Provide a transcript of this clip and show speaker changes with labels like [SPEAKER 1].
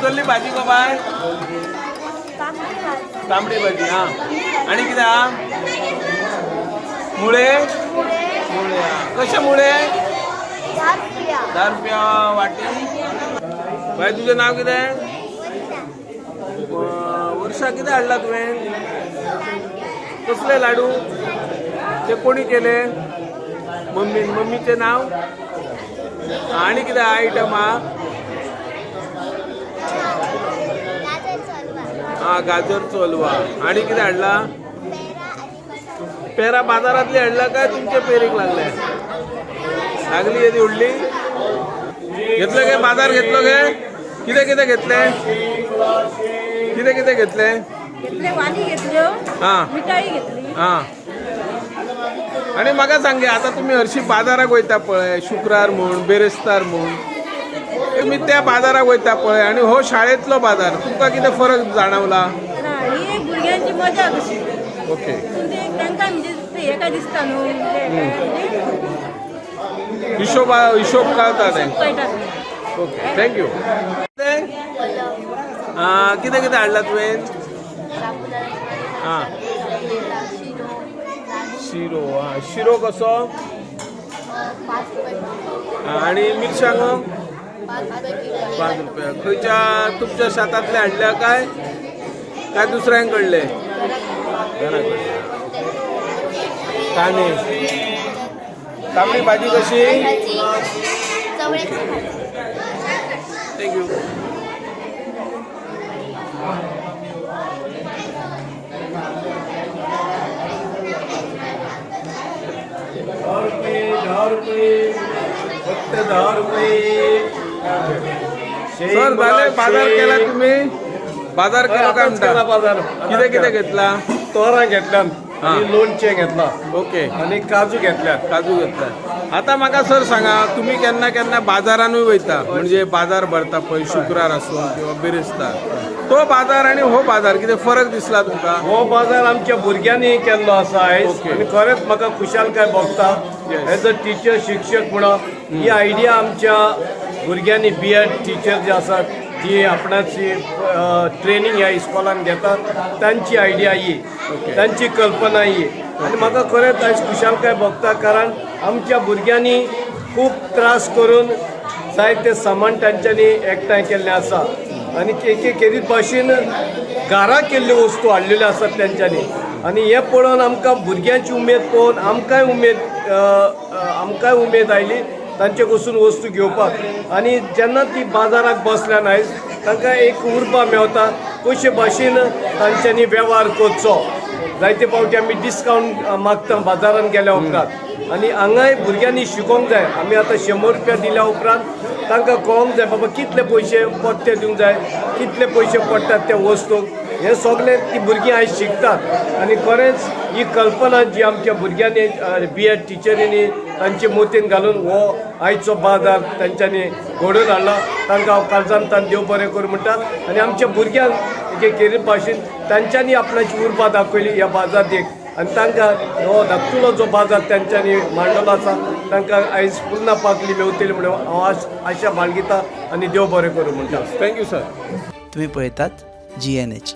[SPEAKER 1] शिजवल्ली भाजी गो बाय तांबडी भाजी हा. आणि कितें हा? मुळे? मुळे कशे मुळे? दहा रुपया वाटी. बाय तुझं नाव कितें वर्षा कितें हाडला तुवें कसले लाडू? ते कोणी केले? मम्मी मम्मीचे नाव? आणि कितें आयटम हा? हा गाजरचो हलवा आणि कितें हाडला पेरा बाजारातली हाडला काय तुमच्या पेरीक लागले लागली येदी उडली. घेतलं गे बाजार घेतलो गे. कितें कितें घेतले? कितें कितें घेतले? हा.
[SPEAKER 2] मिठाई घेतली.
[SPEAKER 1] हा. आणि म्हाका सांगे आता तुम्ही हरशी बाजाराक वयता पळय शुक्रार म्हूण बेरेस्तार म्हूण. तुम्ही त्या बाजाराक वयता पळय आणि हो शाळेंतलो बाजार. तुमकां कितें फरक जाणवला?
[SPEAKER 2] ना ही एक भुरग्यांची मजा कशी
[SPEAKER 1] ओके.
[SPEAKER 2] तांकां म्हणजे ते हेका दिसता न्हू म्हणजे
[SPEAKER 1] हिशोब हिशोब कळटा तें
[SPEAKER 2] कळटा
[SPEAKER 1] ओके थँक्यू कितें कितें हाडला तुवें हां. शिरो आं शिरो कसो? आं, आणि मिरसांगो पाच रुपया. खंयच्या तुमच्या शेतांतले हाडल्या काय? काय दुसऱ्यांकडले? कांदे तांबडी भाजी कशी? थँक्यू
[SPEAKER 3] दहा रुपये. फक्त दहा रुपये.
[SPEAKER 1] सर झाले बाजार केला तुम्ही? बाजार केला काय
[SPEAKER 3] केला
[SPEAKER 1] म्हणता
[SPEAKER 3] बाजार.
[SPEAKER 1] किती किती घेतला?
[SPEAKER 3] तोरा. आणि लोणचे घेतला.
[SPEAKER 1] ओके.
[SPEAKER 3] आणि काजू घेतल्या
[SPEAKER 1] काजू घेतला. आता म्हाका सर सांगा तुम्ही केन्ना केन्ना बाजारानूय वयता? म्हणजे बाजार भरता पळय शुक्रार आसूं किंवा बिरेस्तार तो बाजार आणि हो बाजार कितें फरक दिसला तुमका?
[SPEAKER 3] हो बाजार आमच्या भुरग्यांनी केल्लो आसा आयज
[SPEAKER 1] ओके.
[SPEAKER 3] आणि खरेंच म्हाका खुशालकाय भोगता. एज अ टिचर शिक्षक म्हणून ही आयडिया आमच्या भुरग्यांनी बी एड टिचर जे आसात जी आपणाची ट्रेनिंग ह्या इस्कॉलान घेतात तांची आयडिया ही. तांची कल्पना ही. आनी म्हाका खरेंच आयज खुशालकाय भोगता कारण आमच्या भुरग्यांनी खूब त्रास करून जायते सामान तांच्यांनी एकठांय केल्लें आसा आनी एक एक केरी भाशेन घरा केल्ल्यो वस्तू हाडलेल्यो आसात तेंच्यांनी आनी हें पळोवन आमकां भुरग्यांची उमेद पळोवन आमकांय उमेद आमकांय उमेद आयली. तांचे कडसून वस्तू घेवपाक आनी जेन्ना ती बाजाराक बसल्यान आयज तांकां एक उर्बा मेवता कशे भाशेन तांच्यांनी वेव्हार करचो. जायते फावटी आमी डिस्कावंट मागता बाजारान गेल्या उपरांत. आनी हांगाय भुरग्यांनी शिकोवंक जाय. आमी आतां शंबर रुपया दिल्या उपरांत तांकां कळोंक जाय बाबा कितले पयशे पत्ते दिवंक जाय कितले पयशे पडटात त्या वस्तूक हें सगळें ती भुरगीं आयज शिकतात. आनी खरेंच ही कल्पना जी आमच्या भुरग्यांनी बी एड टिचरींनी तांचे मोतीन घालून हो आयचो बाजार तांच्यांनी घडोवन हाडला तांकां हांव काळजान तान देव बरें करूं म्हणटात. आनी आमच्या भुरग्यांक एक केरी भाशेन तांच्यांनी आपणाची उर्बा दाखयली ह्या बाजाराक आनी तांकां हो धाकटुलो जो बाजार तेंच्यांनी मांडलो आसा तांकां आयज पुन्हा पाकली मेवतली म्हणून हांव आश आशा बाळगिता आनी देव बरें करूं म्हणटा
[SPEAKER 1] थँक्यू सर
[SPEAKER 4] तुम्ही पळयतात जी एन एच